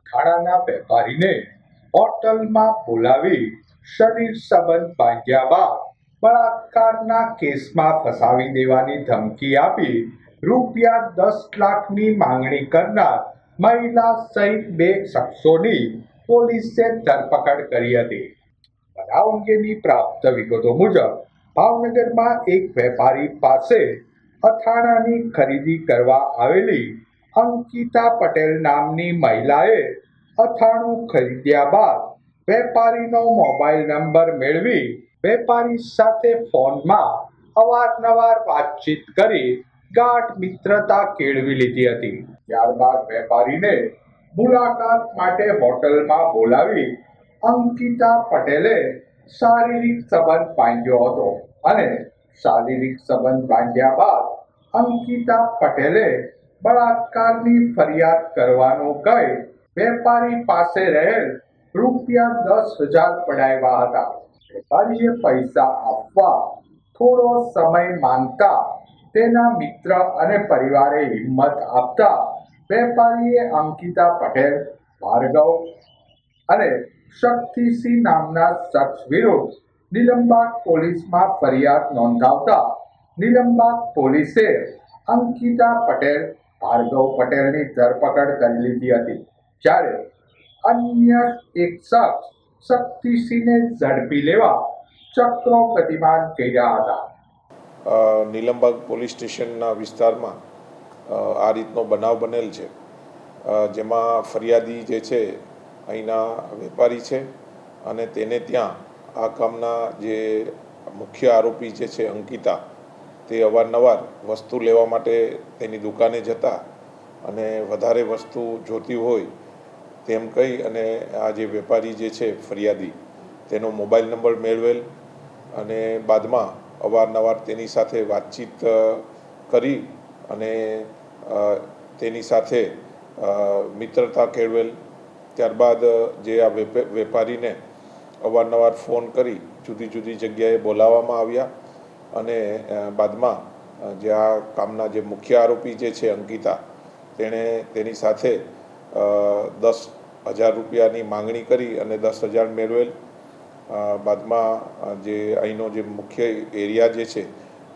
અથાણાના વેપારીને હોટલમાં બોલાવી શરીર સંબંધ બાંધ્યા બાદ બળાત્કારના કેસમાં ફસાવી દેવાની ધમકી આપી રૂપિયા દસ લાખની માંગણી કરનાર મહિલા સહિત બે શખ્સોની પોલીસે ધરપકડ કરી હતી. બનાવ અંગેની પ્રાપ્ત વિગતો મુજબ, ભાવનગરમાં એક વેપારી પાસે અથાણાની ખરીદી કરવા આવેલી અંકિતા પટેલ નામની મહિલાએ અથાણું ખરીદ્યા બાદ વેપારીનો મોબાઈલ નંબર મેળવી વેપારી સાથે ફોનમાં અવારનવાર વાતચીત કરી ગાઢ મિત્રતા કેળવી લીધી હતી. ત્યારબાદ વેપારીને મુલાકાત માટે હોટલમાં બોલાવી અંકિતા પટેલે શારીરિક સંબંધ બાંધ્યો હતો અને શારીરિક સંબંધ બાંધ્યા બાદ અંકિતા પટેલે બળાત્કારની ફરિયાદ કરવાનો કહી વેપારી પાસે રહેલ રૂપિયા દસ હજાર પડાવ્યા હતા. વેપારીએ પૈસા આપવા થોડો સમય માંગતા તેના મિત્ર અને પરિવારે હિંમત આપતા વેપારીએ અંકિતા પટેલ, ભાર્ગવ અને શક્તિસિંહ નામના શખ્સ વિરુદ્ધ નિલંબાગ પોલીસમાં ફરિયાદ નોંધાવતા નિલંબાગ પોલીસે અંકિતા પટેલ ભાર્ગવ પટેલની ધરપકડ કરી લીધી હતી. જ્યારે અન્ય એક શખ્સ શક્તિસિંહને ઝડપી લેવા ચક્રો ગતિમાન કર્યા હતા. નીલમબાગ પોલીસ સ્ટેશનના વિસ્તારમાં આ રીતનો બનાવ બનેલ છે. જેમાં ફરિયાદી જે છે, અહીંના વેપારી છે અને તેને ત્યાં આ કામના જે મુખ્ય આરોપી જે છે, અંકિતા તે અવારનવાર વસ્તુ લેવા માટે તેની દુકાને જતા અને વધારે વસ્તુ જોતી હોય તેમ કહી અને આ જે વેપારી જે છે ફરિયાદી, તેનો મોબાઈલ નંબર મેળવેલ અને બાદમાં અવારનવાર તેની સાથે વાતચીત કરી અને તેની સાથે મિત્રતા કેળવેલ. ત્યારબાદ જે આ વેપે- વેપારીને અવારનવાર ફોન કરી જુદી જુદી જગ્યાએ બોલાવવામાં આવ્યા. અને બાદમાં જે આ કામના જે મુખ્ય આરોપી જે છે અંકિતા, તેણે તેની સાથે દસ હજાર રૂપિયાની માંગણી કરી અને દસ હજાર મેળવેલ. બાદમાં જે અહીંનો જે મુખ્ય એરિયા જે છે,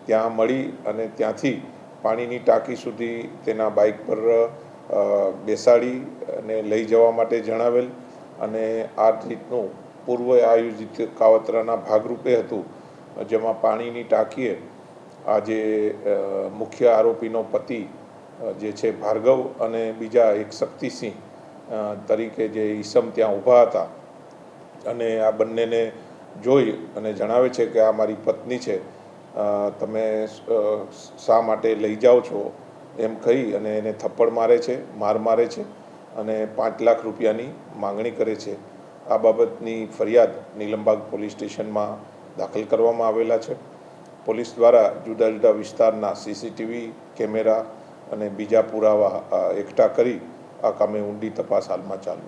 ત્યાં મળી અને ત્યાંથી પાણીની ટાંકી સુધી તેના બાઇક પર બેસાડી અને લઈ જવા માટે જણાવેલ. અને આ રીતનું પૂર્વ આયોજિત કાવતરાના ભાગરૂપે હતું. જેમાં પાણીની ટાંકીએ આજે મુખ્ય આરોપીનો પતિ જે છે ભાર્ગવ અને બીજા એક શક્તિસિંહ તરીકે જે ઈસમ ત્યાં ઊભા હતા. અને આ બંનેને જોઈ અને જણાવે છે કે આ મારી પત્ની છે. તમે શા માટે લઈ જાઓ છો? એમ કહી અને એને થપ્પડ મારે છે, માર મારે છે અને પાંચ લાખ રૂપિયાની માંગણી કરે છે. આ બાબતની ફરિયાદ નીલમબાગ પોલીસ સ્ટેશનમાં દાખલ કરવામાં આવેલા છે. પોલીસ દ્વારા જુદા જુદા વિસ્તારના સીસીટીવી કેમેરા અને બીજા પુરાવા એકઠા કરી આ કામે ઊંડી તપાસ હાલમાં ચાલુ